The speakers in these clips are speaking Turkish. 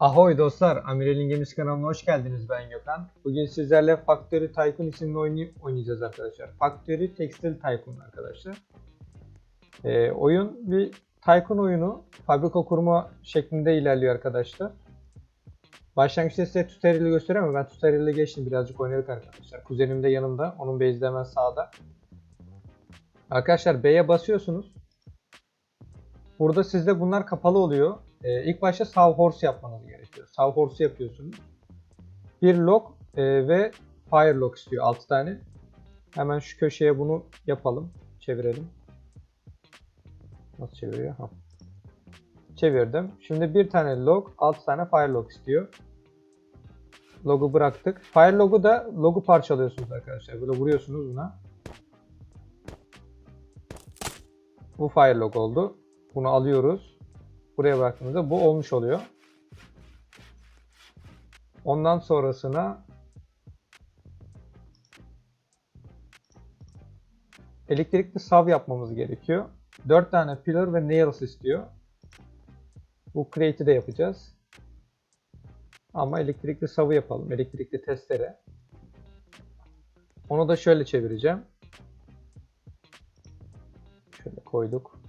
Ahoy dostlar, Amirel'in Gemisi kanalına hoş geldiniz. Ben Gökhan. Bugün sizlerle Factory Tycoon isimli oyunu oynayacağız arkadaşlar. Factory Textile Tycoon arkadaşlar. Ee, oyun bir Tycoon oyunu. Fabrika kurma şeklinde ilerliyor arkadaşlar. Başlangıçta size tutorial'i gösteriyorum ama ben tutorial'e geçtim. Birazcık oynadık arkadaşlar. Kuzenim de yanımda. Onun base'i de hemen sağda. Arkadaşlar B'ye basıyorsunuz. Burada sizde bunlar kapalı oluyor. Ee, ilk başta saw horse yapmanız gerekiyor. Saw horse yapıyorsunuz. Bir lock e, ve fire lock istiyor 6 tane. Hemen şu köşeye bunu yapalım. Çevirelim. Nasıl çeviriyor? Ha. Çevirdim. Şimdi bir tane log, 6 tane fire lock istiyor. Logu bıraktık. Fire logu da logu parçalıyorsunuz arkadaşlar. Böyle vuruyorsunuz buna. Bu fire log oldu. Bunu alıyoruz. Buraya bıraktığımızda bu olmuş oluyor. Ondan sonrasına elektrikli sav yapmamız gerekiyor. 4 tane pillar ve nails istiyor. Bu crate'i de yapacağız. Ama elektrikli savı yapalım. Elektrikli testere. Onu da şöyle çevireceğim. Şöyle koyduk.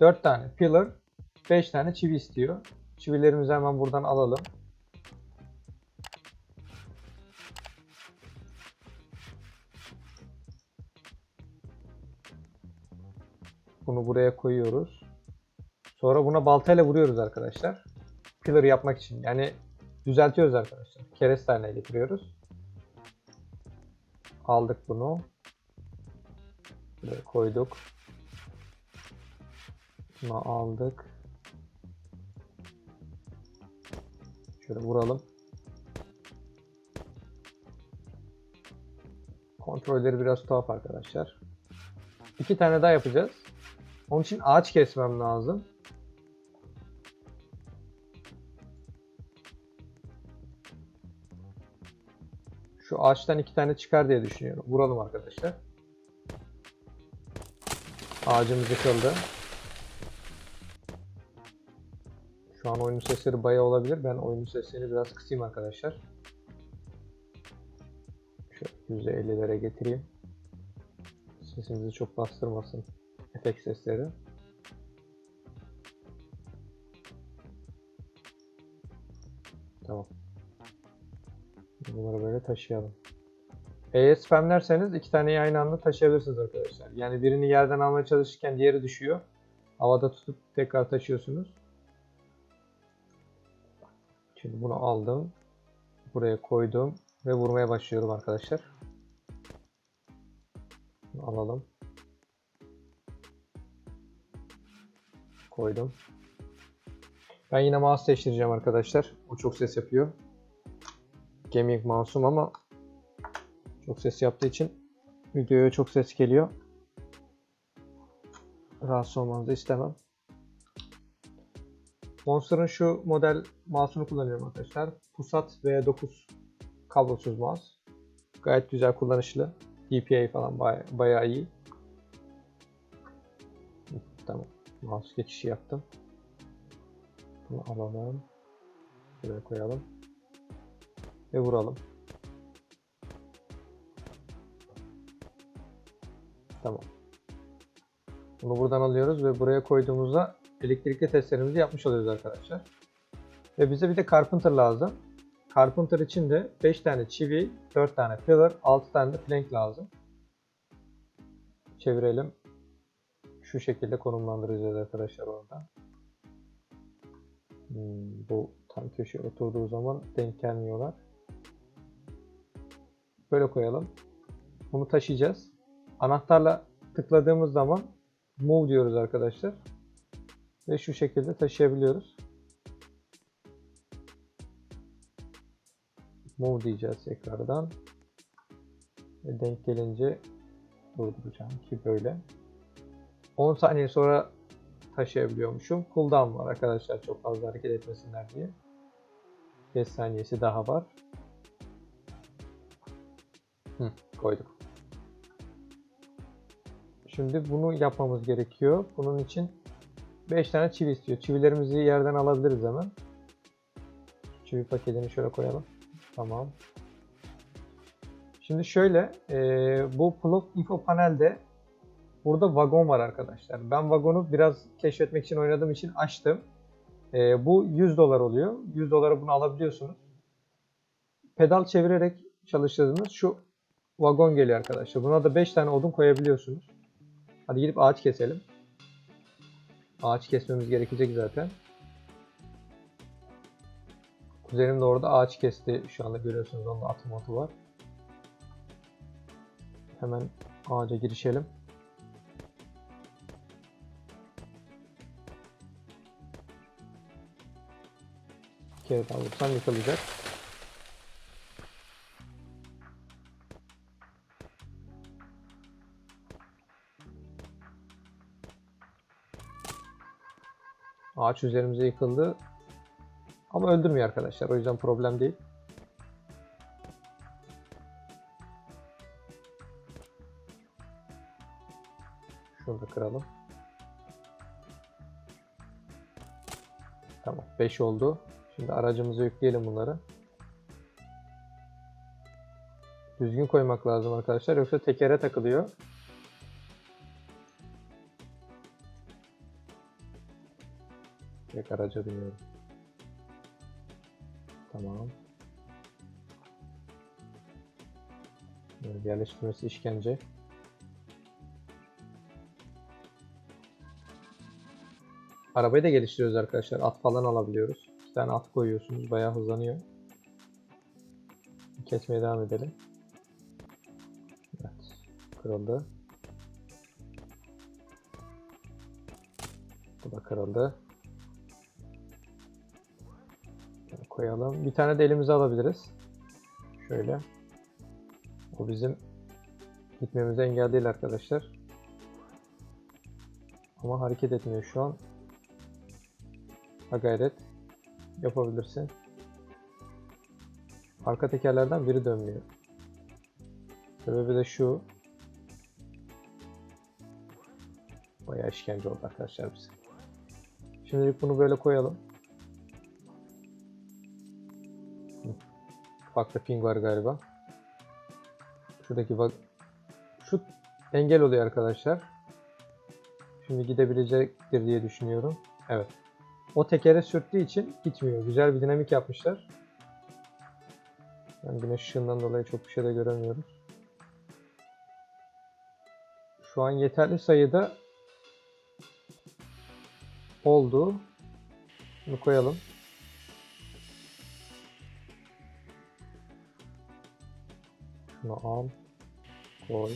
4 tane pillar, 5 tane çivi istiyor. Çivilerimizi hemen buradan alalım. Bunu buraya koyuyoruz. Sonra buna baltayla vuruyoruz arkadaşlar. Pillar yapmak için. Yani düzeltiyoruz arkadaşlar. Kereste haline getiriyoruz. Aldık bunu. Buraya koyduk. Bunu aldık. Şöyle vuralım. Kontrolleri biraz tuhaf arkadaşlar. İki tane daha yapacağız. Onun için ağaç kesmem lazım. Şu ağaçtan iki tane çıkar diye düşünüyorum. Vuralım arkadaşlar. Ağacımız yıkıldı. An oyunun sesleri bayağı olabilir. Ben oyunun seslerini biraz kısayım arkadaşlar. Şöyle %50'lere getireyim. Sesimizi çok bastırmasın. Efekt sesleri. Tamam. Bunları böyle taşıyalım. E'ye spamlerseniz iki taneyi aynı anda taşıyabilirsiniz arkadaşlar. Yani birini yerden almaya çalışırken diğeri düşüyor. Havada tutup tekrar taşıyorsunuz. Şimdi bunu aldım. Buraya koydum. Ve vurmaya başlıyorum arkadaşlar. Bunu alalım. Koydum. Ben yine mouse değiştireceğim arkadaşlar. O çok ses yapıyor. Gaming mouse'um ama çok ses yaptığı için videoya çok ses geliyor. Rahatsız olmanızı istemem. Monster'ın şu model mouse'unu kullanıyorum arkadaşlar. Pusat V9 kablosuz mouse. Gayet güzel kullanışlı. DPI falan baya, bayağı iyi. Tamam. Mouse geçişi yaptım. Bunu alalım. Buraya koyalım. Ve vuralım. Tamam. Bunu buradan alıyoruz ve buraya koyduğumuzda elektrikli testlerimizi yapmış oluyoruz arkadaşlar. Ve bize bir de carpenter lazım. Carpenter için de 5 tane çivi, 4 tane pillar, 6 tane de plank lazım. Çevirelim. Şu şekilde konumlandıracağız arkadaşlar orada. Hmm, bu tam köşeye oturduğu zaman denk gelmiyorlar. Böyle koyalım. Bunu taşıyacağız. Anahtarla tıkladığımız zaman move diyoruz arkadaşlar. Ve şu şekilde taşıyabiliyoruz. Move diyeceğiz tekrardan. Ve denk gelince durduracağım ki böyle. 10 saniye sonra taşıyabiliyormuşum. Cooldown var arkadaşlar çok fazla hareket etmesinler diye. 5 saniyesi daha var. Hı, koyduk. Şimdi bunu yapmamız gerekiyor. Bunun için 5 tane çivi istiyor. Çivilerimizi yerden alabiliriz hemen. Çivi paketini şöyle koyalım. Tamam. Şimdi şöyle, eee, bu plot info panelde burada vagon var arkadaşlar. Ben vagonu biraz keşfetmek için oynadığım için açtım. Eee, bu 100 dolar oluyor. 100 dolara bunu alabiliyorsunuz. Pedal çevirerek çalıştırdığınız şu vagon geliyor arkadaşlar. Buna da 5 tane odun koyabiliyorsunuz. Hadi gidip ağaç keselim. Ağaç kesmemiz gerekecek zaten. Kuzenim de orada ağaç kesti. Şu anda görüyorsunuz onun atım atı var. Hemen ağaca girişelim. Kere daha vursam yıkılacak. Ağaç üzerimize yıkıldı. Ama öldürmüyor arkadaşlar. O yüzden problem değil. Şunu da kıralım. Tamam. 5 oldu. Şimdi aracımıza yükleyelim bunları. Düzgün koymak lazım arkadaşlar. Yoksa tekere takılıyor. Direkt araca. Tamam. Böyle yerleştirmesi işkence. Arabayı da geliştiriyoruz arkadaşlar. At falan alabiliyoruz. İki tane at koyuyorsunuz. Bayağı hızlanıyor. Kesmeye devam edelim. Evet. Kırıldı. Bu da kırıldı. Koyalım. Bir tane de elimize alabiliriz. Şöyle. O bizim gitmemize engel değil arkadaşlar. Ama hareket etmiyor şu an. Ha gayret. Yapabilirsin. Arka tekerlerden biri dönmüyor. Sebebi de şu. Bayağı işkence oldu arkadaşlar bize. Şimdilik bunu böyle koyalım. Ufakta ping var galiba. Şuradaki bak şu engel oluyor arkadaşlar. Şimdi gidebilecektir diye düşünüyorum. Evet. O tekere sürttüğü için gitmiyor. Güzel bir dinamik yapmışlar. Ben güneş ışığından dolayı çok bir şey de göremiyoruz. Şu an yeterli sayıda oldu. Bunu koyalım. Şunu al. Koy.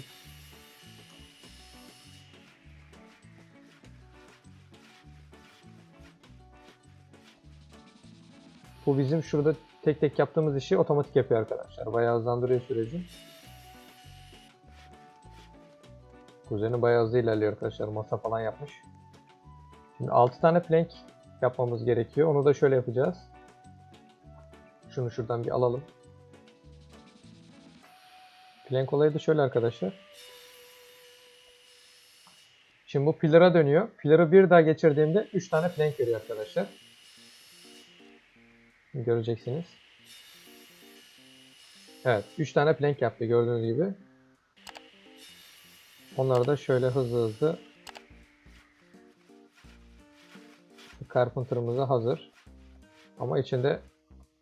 Bu bizim şurada tek tek yaptığımız işi otomatik yapıyor arkadaşlar. Bayağı hızlandırıyor süreci. Kuzeni bayağı hızlı ilerliyor arkadaşlar. Masa falan yapmış. Şimdi 6 tane plank yapmamız gerekiyor. Onu da şöyle yapacağız. Şunu şuradan bir alalım. Plank olayı da şöyle arkadaşlar. Şimdi bu pillara dönüyor. Pilları bir daha geçirdiğimde 3 tane plank veriyor arkadaşlar. Göreceksiniz. Evet. 3 tane plank yaptı gördüğünüz gibi. Onları da şöyle hızlı hızlı Carpenter'ımız da hazır. Ama içinde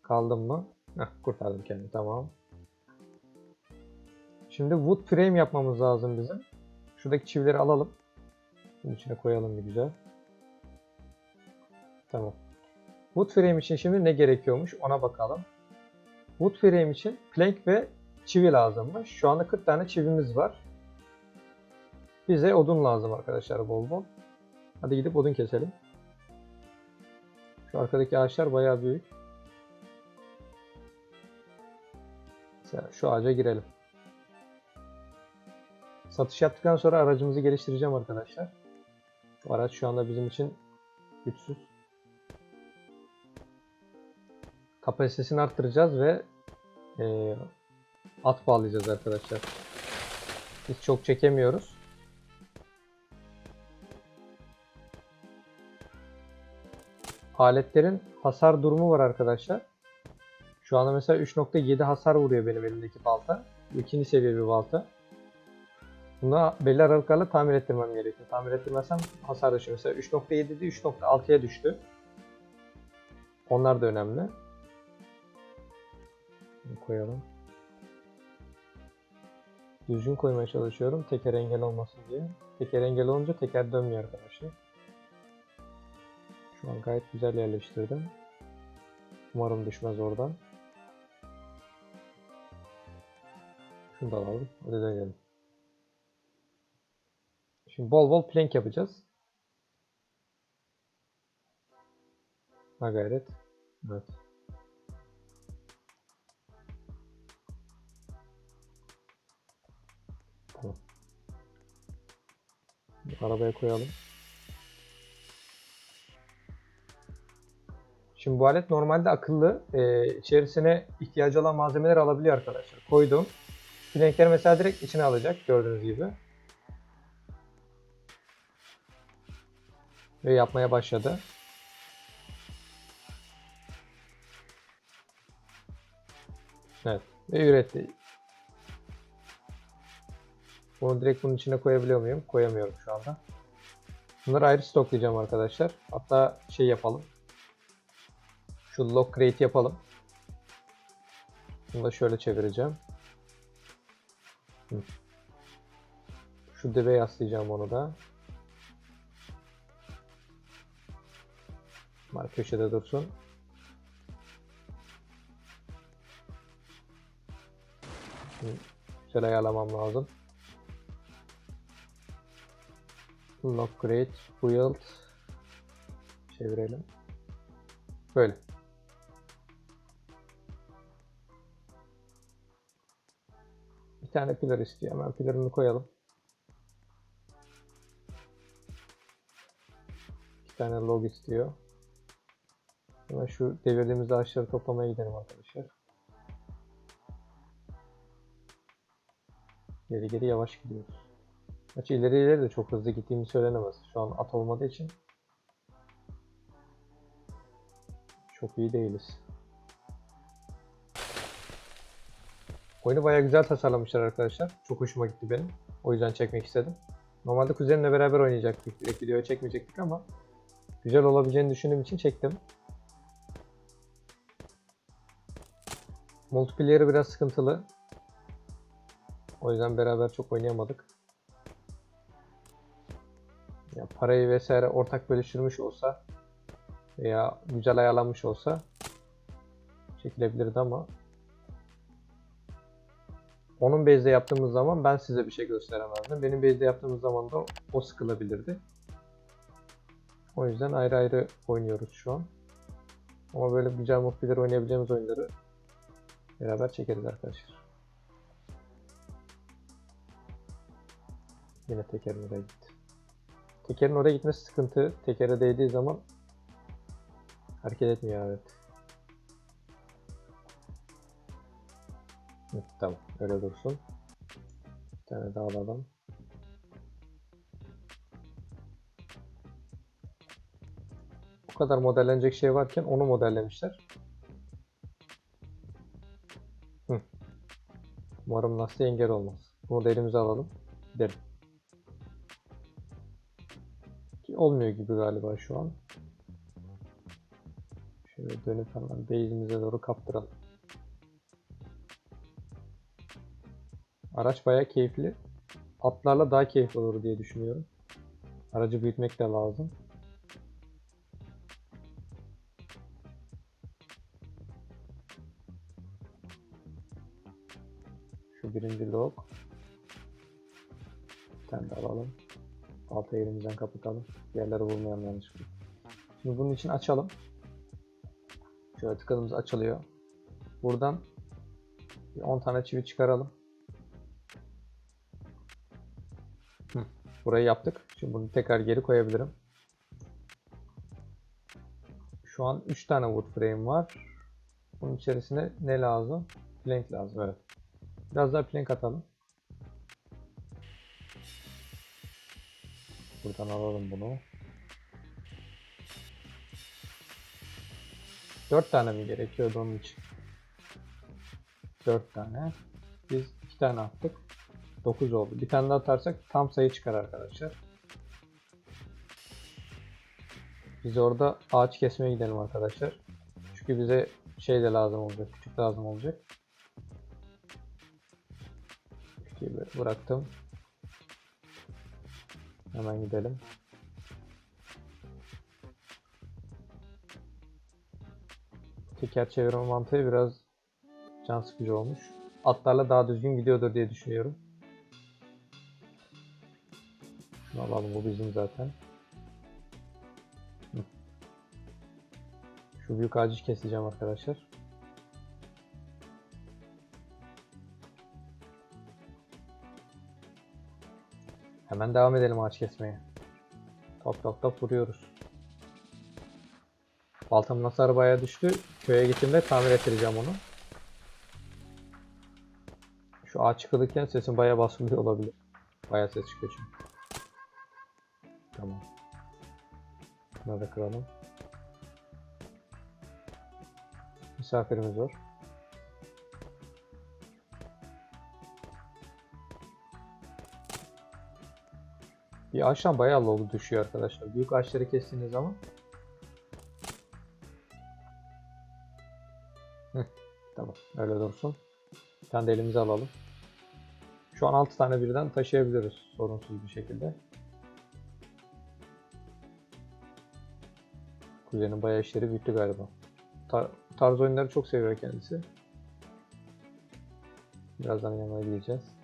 kaldım mı? Heh, kurtardım kendimi. Tamam. Şimdi wood frame yapmamız lazım bizim. Şuradaki çivileri alalım. Bunun içine koyalım bir güzel. Tamam. Wood frame için şimdi ne gerekiyormuş ona bakalım. Wood frame için plank ve çivi lazımmış. Şu anda 40 tane çivimiz var. Bize odun lazım arkadaşlar bol bol. Hadi gidip odun keselim. Şu arkadaki ağaçlar bayağı büyük. Mesela şu ağaca girelim. Satış yaptıktan sonra aracımızı geliştireceğim arkadaşlar. Bu araç şu anda bizim için güçsüz. Kapasitesini arttıracağız ve e, at bağlayacağız arkadaşlar. Biz çok çekemiyoruz. Aletlerin hasar durumu var arkadaşlar. Şu anda mesela 3.7 hasar vuruyor benim elimdeki balta. İkinci seviye bir balta. Bunu belli aralıklarla tamir ettirmem gerekiyor. Tamir ettirmezsem hasar düşüyor. Mesela 3.7'de 3.6'ya düştü. Onlar da önemli. Bunu koyalım. Düzgün koymaya çalışıyorum. Teker engel olmasın diye. Teker engel olunca teker dönmüyor arkadaşlar. Şu an gayet güzel yerleştirdim. Umarım düşmez oradan. Şunu da alalım. Hadi deneyelim. Şimdi bol bol plank yapacağız. Ha gayret. Evet. Tamam. Arabaya koyalım. Şimdi bu alet normalde akıllı. Ee, içerisine ihtiyacı olan malzemeler alabiliyor arkadaşlar. Koydum. Plankleri mesela direkt içine alacak gördüğünüz gibi. Ve yapmaya başladı. Evet. Ve üretti. Bunu direkt bunun içine koyabiliyor muyum? Koyamıyorum şu anda. Bunları ayrı stoklayacağım arkadaşlar. Hatta şey yapalım. Şu lock crate yapalım. Bunu da şöyle çevireceğim. Şu dibe yaslayacağım onu da. Var köşede dursun. Şimdi Güzel ayarlamam lazım. Lock crate, build. Çevirelim. Böyle. Bir tane pillar istiyor. Hemen pillarını koyalım. İki tane log istiyor. Hemen şu devirdiğimiz ağaçları toplamaya gidelim arkadaşlar. Geri geri yavaş gidiyoruz. Gerçi ileri ileri de çok hızlı gittiğimi söylenemez. Şu an at olmadığı için. Çok iyi değiliz. Oyunu bayağı güzel tasarlamışlar arkadaşlar. Çok hoşuma gitti benim. O yüzden çekmek istedim. Normalde kuzenimle beraber oynayacaktık. Direkt videoya çekmeyecektik ama güzel olabileceğini düşündüğüm için çektim. Multiplayer'ı biraz sıkıntılı. O yüzden beraber çok oynayamadık. Ya parayı vesaire ortak bölüştürmüş olsa veya güzel ayarlanmış olsa çekilebilirdi ama onun base'de yaptığımız zaman ben size bir şey gösteremezdim. Benim base'de yaptığımız zaman da o sıkılabilirdi. O yüzden ayrı ayrı oynuyoruz şu an. Ama böyle güzel multiplayer oynayabileceğimiz oyunları beraber çekeriz arkadaşlar. Yine tekerin oraya gitti. Tekerin oraya gitmesi sıkıntı. Tekere değdiği zaman hareket etmiyor evet. Hı, tamam öyle dursun. Bir tane daha alalım. Bu kadar modellenecek şey varken onu modellemişler. Umarım lastiğe engel olmaz. Bunu da elimize alalım. Gidelim. Ki olmuyor gibi galiba şu an. Şöyle dönüp hemen base'imize doğru kaptıralım. Araç bayağı keyifli. Atlarla daha keyifli olur diye düşünüyorum. Aracı büyütmek de lazım. Birinci log. Tane de alalım. Altı elimizden kapatalım. Yerleri vurmayalım yanlışlıkla. Şimdi bunun için açalım. Şöyle tıkadığımız açılıyor. Buradan bir 10 tane çivi çıkaralım. Burayı yaptık. Şimdi bunu tekrar geri koyabilirim. Şu an 3 tane wood frame var. Bunun içerisine ne lazım? Plank lazım evet. Biraz daha plank atalım. Buradan alalım bunu. 4 tane mi gerekiyordu onun için? 4 tane. Biz 2 tane attık. 9 oldu. Bir tane daha atarsak tam sayı çıkar arkadaşlar. Biz orada ağaç kesmeye gidelim arkadaşlar. Çünkü bize şey de lazım olacak. Küçük lazım olacak. Böyle bıraktım. Hemen gidelim. Teker çevirme mantığı biraz can sıkıcı olmuş. Atlarla daha düzgün gidiyordur diye düşünüyorum. Alalım bu bizim zaten. Şu büyük ağacı keseceğim arkadaşlar. Hemen devam edelim ağaç kesmeye. Top top top vuruyoruz. Baltamın hasarı bayağı düştü. Köye gittiğimde tamir ettireceğim onu. Şu ağaç kırılırken sesim bayağı basılıyor olabilir. Bayağı ses çıkıyor çünkü. Tamam. Bunu da kıralım. Misafirimiz var. Bir ağaçtan bayağı log düşüyor arkadaşlar. Büyük ağaçları kestiğiniz zaman Heh, tamam öyle dursun. Bir tane de elimize alalım. Şu an 6 tane birden taşıyabiliyoruz sorunsuz bir şekilde. Kuzenin bayağı işleri büyüttü galiba. Tar tarz oyunları çok seviyor kendisi. Birazdan yanına gideceğiz.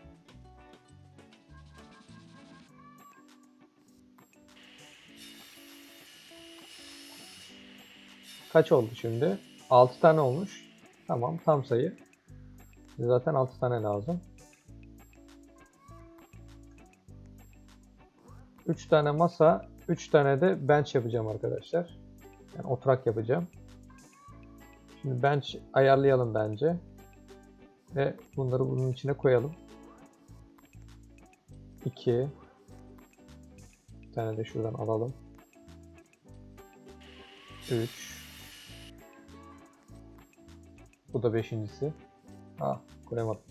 Kaç oldu şimdi? 6 tane olmuş. Tamam tam sayı. Zaten 6 tane lazım. 3 tane masa, 3 tane de bench yapacağım arkadaşlar. Yani oturak yapacağım. Şimdi bench ayarlayalım bence. Ve bunları bunun içine koyalım. 2 Bir tane de şuradan alalım. 3 Bu da beşincisi. Ah koyamadım.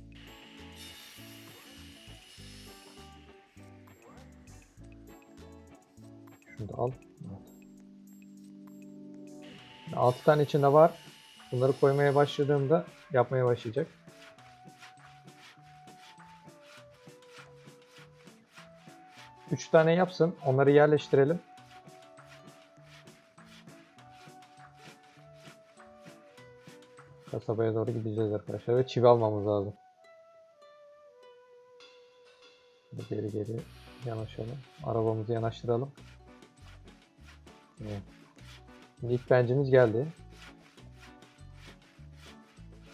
Şunu da al. Evet. 6 tane içinde var. Bunları koymaya başladığımda yapmaya başlayacak. Üç tane yapsın. Onları yerleştirelim. Kasabaya doğru gideceğiz arkadaşlar ve çivi almamız lazım. Geri geri yanaşalım. Arabamızı yanaştıralım. Evet. İlk bencimiz geldi.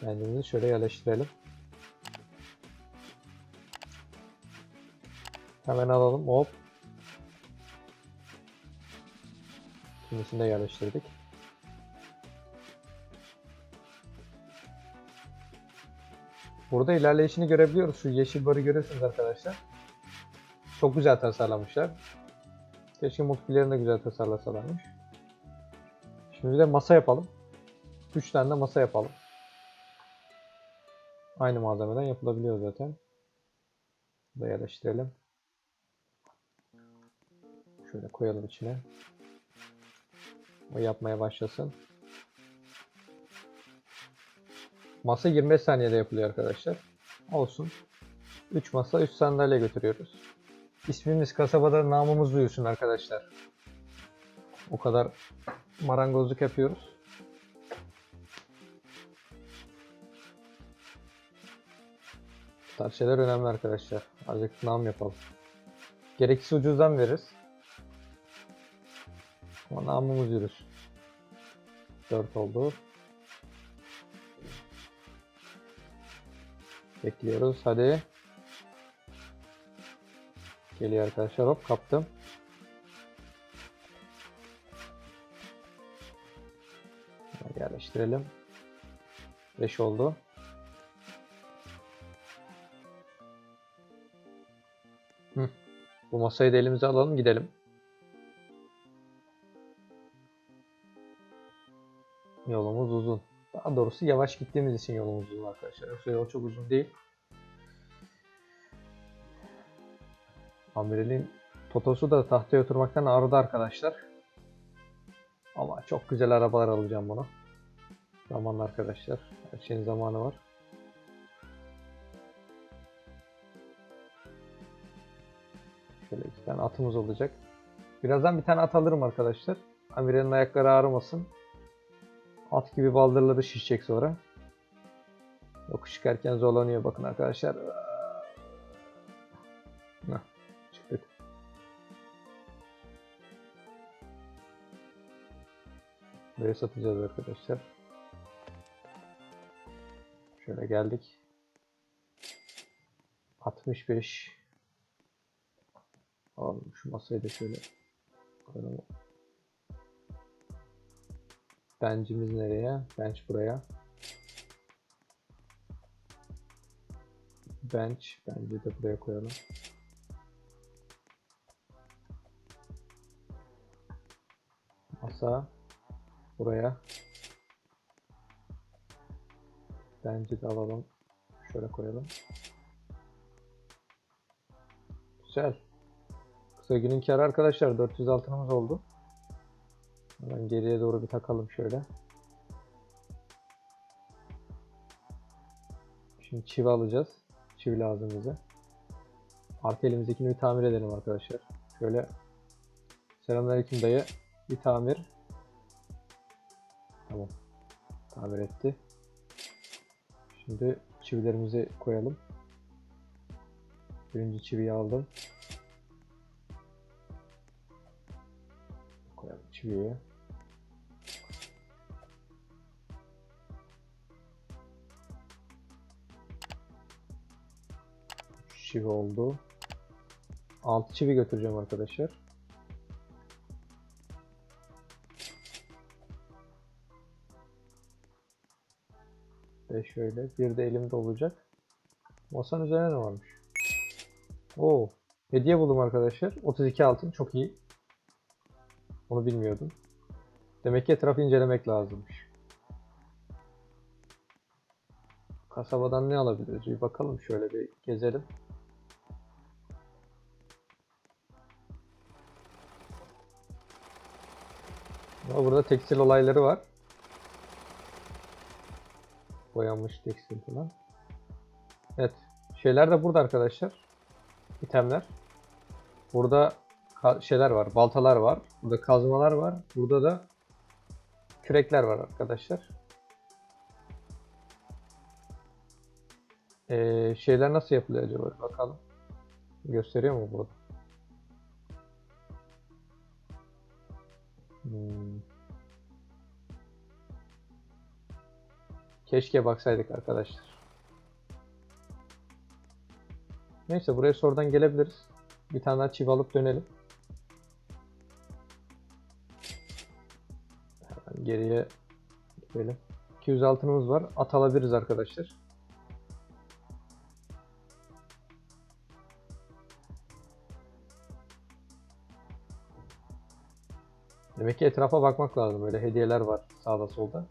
Bencimizi şöyle yerleştirelim. Hemen alalım. Hop. Kimisini de yerleştirdik. Burada ilerleyişini görebiliyoruz. Şu yeşil barı görüyorsunuz arkadaşlar. Çok güzel tasarlamışlar. Keşke multiplayer'ını da güzel tasarlasalarmış. Şimdi de masa yapalım. 3 tane de masa yapalım. Aynı malzemeden yapılabiliyor zaten. Bunu da yerleştirelim. Şöyle koyalım içine. O yapmaya başlasın. Masa 25 saniyede yapılıyor arkadaşlar. Olsun. 3 masa 3 sandalye götürüyoruz. İsmimiz kasabada namımız duyulsun arkadaşlar. O kadar marangozluk yapıyoruz. Bu tarz şeyler önemli arkadaşlar. Azıcık nam yapalım. Gerekirse ucuzdan veririz. Ama namımız yürüsün. 4 oldu. Bekliyoruz. Hadi. Geliyor arkadaşlar. Hop kaptım. Yerleştirelim. 5 oldu. Hı. Bu masayı da elimize alalım gidelim. Yolumuz uzun. Daha doğrusu yavaş gittiğimiz için yolumuz uzun arkadaşlar. Yoksa yol çok uzun değil. Amirel'in Totosu da tahtaya oturmaktan ağrıdı arkadaşlar. Ama çok güzel arabalar alacağım bunu. Zamanla arkadaşlar. Her şeyin zamanı var. Şöyle iki tane atımız olacak. Birazdan bir tane at alırım arkadaşlar. Amirel'in ayakları ağrımasın. At gibi baldırları şişecek sonra. Yokuş çıkarken zorlanıyor bakın arkadaşlar. Heh, çıktık. Böyle satacağız arkadaşlar. Şöyle geldik. 65 Alalım şu masayı da şöyle koyalım. Bench'imiz nereye? Bench buraya. Bench bence de buraya koyalım. Masa buraya. Bence de alalım. Şöyle koyalım. Güzel. Kısa günün karı arkadaşlar 400 altınımız oldu. Hemen geriye doğru bir takalım şöyle. Şimdi çivi alacağız. Çivi lazım bize. Artı elimizdekini bir tamir edelim arkadaşlar. Şöyle Selamünaleyküm dayı. Bir tamir. Tamam. Tamir etti. Şimdi çivilerimizi koyalım. Birinci çiviyi aldım. Koyalım çiviyi. Çivi oldu. 6 çivi götüreceğim arkadaşlar. Ve şöyle bir de elimde olacak. Masanın üzerine ne varmış? Oo, hediye buldum arkadaşlar. 32 altın çok iyi. Onu bilmiyordum. Demek ki etrafı incelemek lazımmış. Kasabadan ne alabiliriz? Bir bakalım şöyle bir gezelim. Ama burada tekstil olayları var. Boyanmış tekstil falan. Evet. Şeyler de burada arkadaşlar. İtemler. Burada şeyler var. Baltalar var. Burada kazmalar var. Burada da kürekler var arkadaşlar. Ee, şeyler nasıl yapılıyor acaba? Bakalım. Gösteriyor mu burada? Keşke baksaydık arkadaşlar. Neyse buraya sonradan gelebiliriz. Bir tane daha çivi alıp dönelim. Hemen geriye gidelim. 200 altınımız var. At alabiliriz arkadaşlar. Demek ki etrafa bakmak lazım. Böyle hediyeler var sağda solda.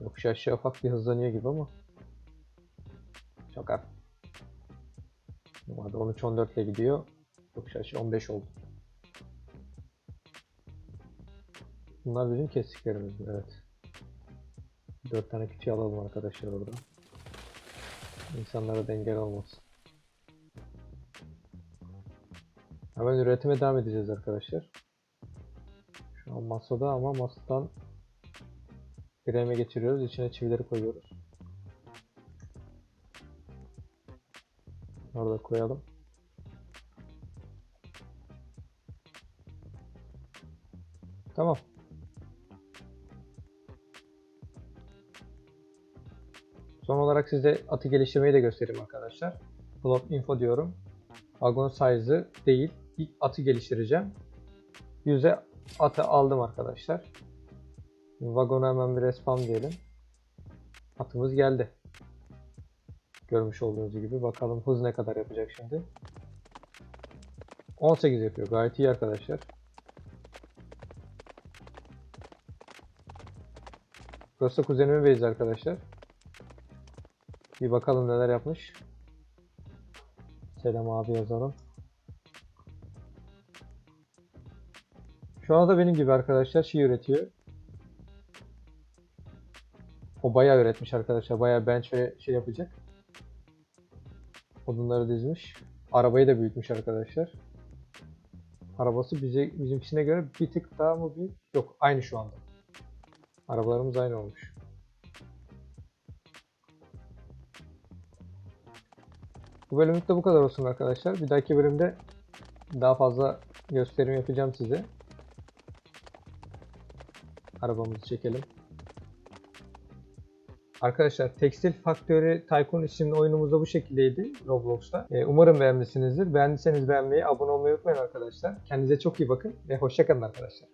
Yokuş aşağı ufak bir hızlanıyor gibi ama. Çok az. Normalde 13-14 ile gidiyor. Yokuş aşağı 15 oldu. Bunlar bizim kestiklerimiz. Evet. 4 tane küçüğü alalım arkadaşlar orada. İnsanlara dengel olmasın. Hemen üretime devam edeceğiz arkadaşlar. Şu an masada ama masadan kreme geçiriyoruz. İçine çivileri koyuyoruz. Orada koyalım. Tamam. Son olarak size atı geliştirmeyi de göstereyim arkadaşlar. Plot info diyorum. Vagon size'ı değil. İlk atı geliştireceğim. 100'e atı aldım arkadaşlar. Vagona hemen bir respawn diyelim. Atımız geldi. Görmüş olduğunuz gibi. Bakalım hız ne kadar yapacak şimdi. 18 yapıyor. Gayet iyi arkadaşlar. Burası kuzenimin beyzi arkadaşlar. Bir bakalım neler yapmış. Selam abi yazalım. Şu anda da benim gibi arkadaşlar şey üretiyor. O bayağı üretmiş arkadaşlar. Bayağı bench ve şey yapacak. Odunları dizmiş. Arabayı da büyütmüş arkadaşlar. Arabası bize bizimkisine göre bir tık daha mı büyük? Yok aynı şu anda. Arabalarımız aynı olmuş. Bu bölümlük de bu kadar olsun arkadaşlar. Bir dahaki bölümde daha fazla gösterim yapacağım size. Arabamızı çekelim. Arkadaşlar Tekstil Factory Tycoon isimli oyunumuz da bu şekildeydi Roblox'ta. Ee, umarım beğenmişsinizdir. Beğendiyseniz beğenmeyi, abone olmayı unutmayın arkadaşlar. Kendinize çok iyi bakın ve hoşçakalın arkadaşlar.